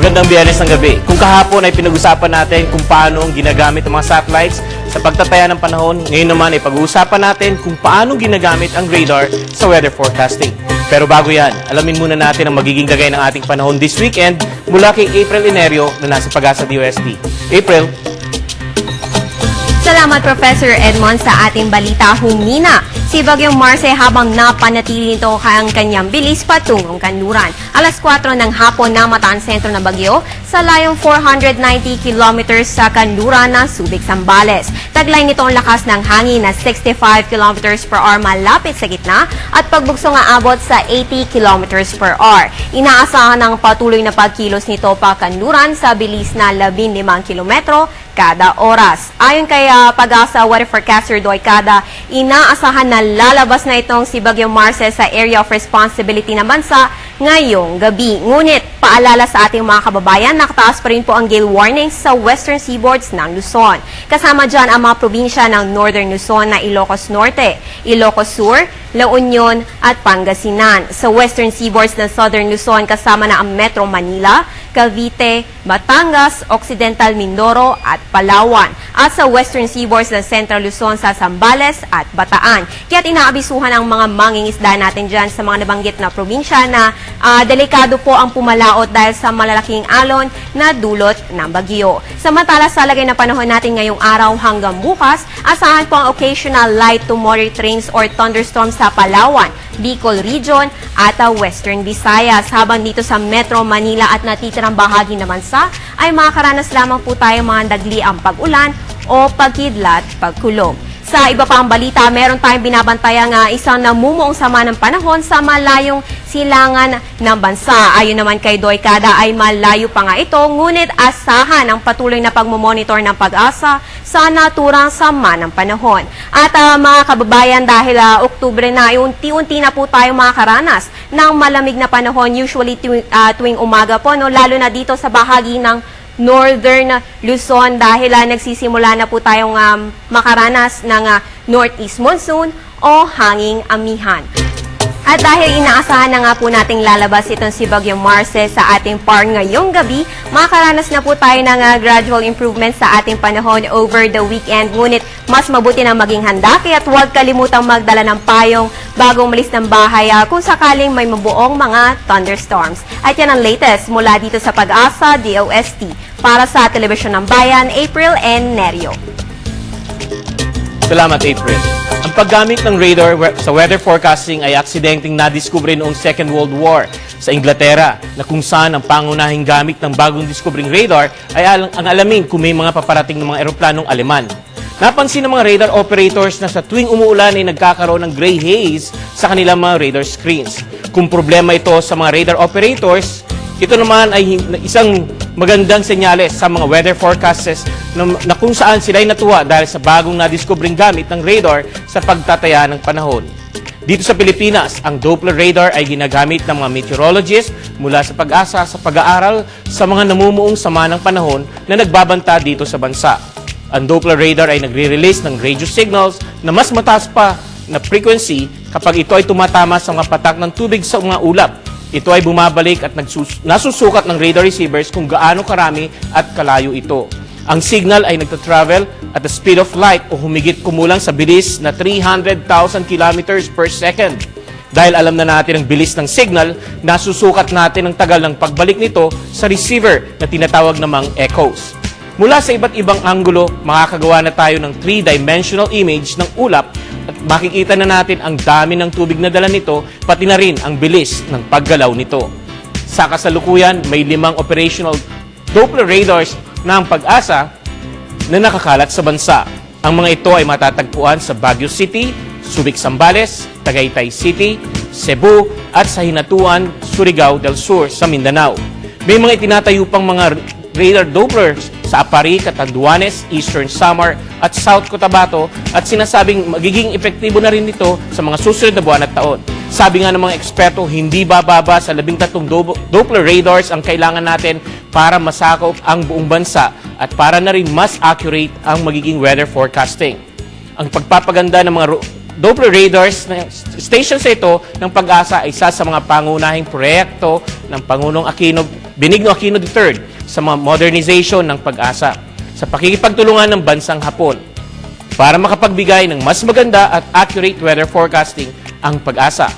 Magandang biyernes ng gabi. Kung kahapon ay pinag-usapan natin kung paano ginagamit ang mga satellites sa pagtataya ng panahon, ngayon naman ay pag-uusapan natin kung paano ginagamit ang radar sa weather forecasting. Pero bago yan, alamin muna natin ang magiging gagay ng ating panahon this weekend mula kay April Inerio na nasa Pagasa DOST. April, Salamat Professor Edmond sa ating balita humina. Si Bagyong Marce habang napanatili nito ang kanyang bilis patungong kanluran. Alas 4 ng hapon na mataan sentro ng Bagyo sa layong 490 kilometers sa kanluran ng Subic, Zambales. Taglay nito ang lakas ng hangin na 65 kilometers per hour malapit sa gitna at pagbugso nga abot sa 80 kilometers per hour. Inaasahan ang patuloy na pagkilos nito pa kanluran sa bilis na 15 kilometro kada oras. Ayon kay ah, Pag-asa Weather Forecaster Doy Kada, inaasahan na lalabas na itong si Bagyong Marce sa Area of Responsibility ng bansa ngayong gabi. Ngunit, paalala sa ating mga kababayan, nakataas pa rin po ang gale warnings sa western seaboards ng Luzon. Kasama dyan ang mga probinsya ng Northern Luzon na Ilocos Norte, Ilocos Sur, La Union at Pangasinan. Sa western seaboards ng Southern Luzon, kasama na ang Metro Manila, Cavite, Batangas, Occidental Mindoro at Palawan. At sa western seaboards ng Central Luzon sa Zambales at Bataan. Kaya't inaabisuhan ang mga mangingisda natin dyan sa mga nabanggit na probinsya na ah, delikado po ang pumalaot dahil sa malalaking alon na dulot ng bagyo. Samantala sa lagay na panahon natin ngayong araw hanggang bukas, asahan po ang occasional light to moderate rains or thunderstorms sa Palawan, Bicol Region at Western Visayas. Habang dito sa Metro Manila at natitirang bahagi naman sa ay makakaranas lamang po tayo mga dagli ang pag-ulan o pagkidlat, pagkulog. Sa iba pang balita, meron tayong binabantayan nga isang namumuong sama ng panahon sa malayong silangan ng bansa. Ayon naman kay Doy Kada ay malayo pa nga ito, ngunit asahan ang patuloy na pagmumonitor ng pag-asa sa naturang sama ng panahon. At ah, mga kababayan, dahil ah, Oktubre na, unti-unti na po tayo makakaranas ng malamig na panahon, usually tuwing, ah, tuwing umaga po, no? lalo na dito sa bahagi ng Northern Luzon dahil ah, nagsisimula na po tayong um, makaranas ng ah, northeast monsoon o hanging amihan. At dahil inaasahan na nga po nating lalabas itong si Bagyong Marce sa ating par ngayong gabi, makakaranas na po tayo ng ah, gradual improvement sa ating panahon over the weekend. Ngunit mas mabuti na maging handa, kaya't huwag kalimutang magdala ng payong bago umalis ng bahay ah, kung sakaling may mabuong mga thunderstorms. At yan ang latest mula dito sa Pag-asa DOST. Para sa Telebisyon ng Bayan, April N. Nerio. Salamat, April. Ang paggamit ng radar sa weather forecasting ay aksidenteng nadiskubre noong Second World War sa Inglaterra na kung saan ang pangunahing gamit ng bagong diskubring radar ay ang alamin kung may mga paparating ng mga eroplanong Aleman. Napansin ng mga radar operators na sa tuwing umuulan ay nagkakaroon ng gray haze sa kanilang mga radar screens. Kung problema ito sa mga radar operators, ito naman ay isang magandang senyales sa mga weather forecasts na, na kung saan sila ay natuwa dahil sa bagong nadiskubring gamit ng radar sa pagtataya ng panahon. Dito sa Pilipinas, ang Doppler radar ay ginagamit ng mga meteorologists mula sa pag-asa sa pag-aaral sa mga namumuong sama ng panahon na nagbabanta dito sa bansa. Ang Doppler radar ay nagre-release ng radio signals na mas mataas pa na frequency kapag ito ay tumatama sa mga patak ng tubig sa mga ulap ito ay bumabalik at nasusukat ng radar receivers kung gaano karami at kalayo ito. Ang signal ay nagta-travel at the speed of light o humigit kumulang sa bilis na 300,000 kilometers per second. Dahil alam na natin ang bilis ng signal, nasusukat natin ang tagal ng pagbalik nito sa receiver na tinatawag namang echoes. Mula sa iba't ibang anggulo, makakagawa na tayo ng three-dimensional image ng ulap makikita na natin ang dami ng tubig na dala nito, pati na rin ang bilis ng paggalaw nito. Sa kasalukuyan, may limang operational Doppler radars ng pag-asa na nakakalat sa bansa. Ang mga ito ay matatagpuan sa Baguio City, Subic Zambales, Tagaytay City, Cebu at sa Hinatuan, Surigao del Sur sa Mindanao. May mga itinatayo pang mga radar Dopplers sa Apari, Catanduanes, Eastern Samar at South Cotabato at sinasabing magiging epektibo na rin ito sa mga susunod na buwan at taon. Sabi nga ng mga eksperto, hindi bababa sa labing tatlong do- Doppler radars ang kailangan natin para masakop ang buong bansa at para na rin mas accurate ang magiging weather forecasting. Ang pagpapaganda ng mga Doppler radars na stations ito ng pag-asa ay isa sa mga pangunahing proyekto ng Pangulong Aquino Benigno Aquino III sa modernization ng pag-asa sa pakikipagtulungan ng bansang Hapon para makapagbigay ng mas maganda at accurate weather forecasting ang pag-asa.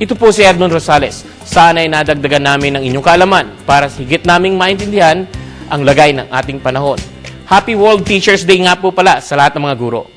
Ito po si Edmond Rosales. Sana ay nadagdagan namin ang inyong kaalaman para higit naming maintindihan ang lagay ng ating panahon. Happy World Teachers Day nga po pala sa lahat ng mga guro.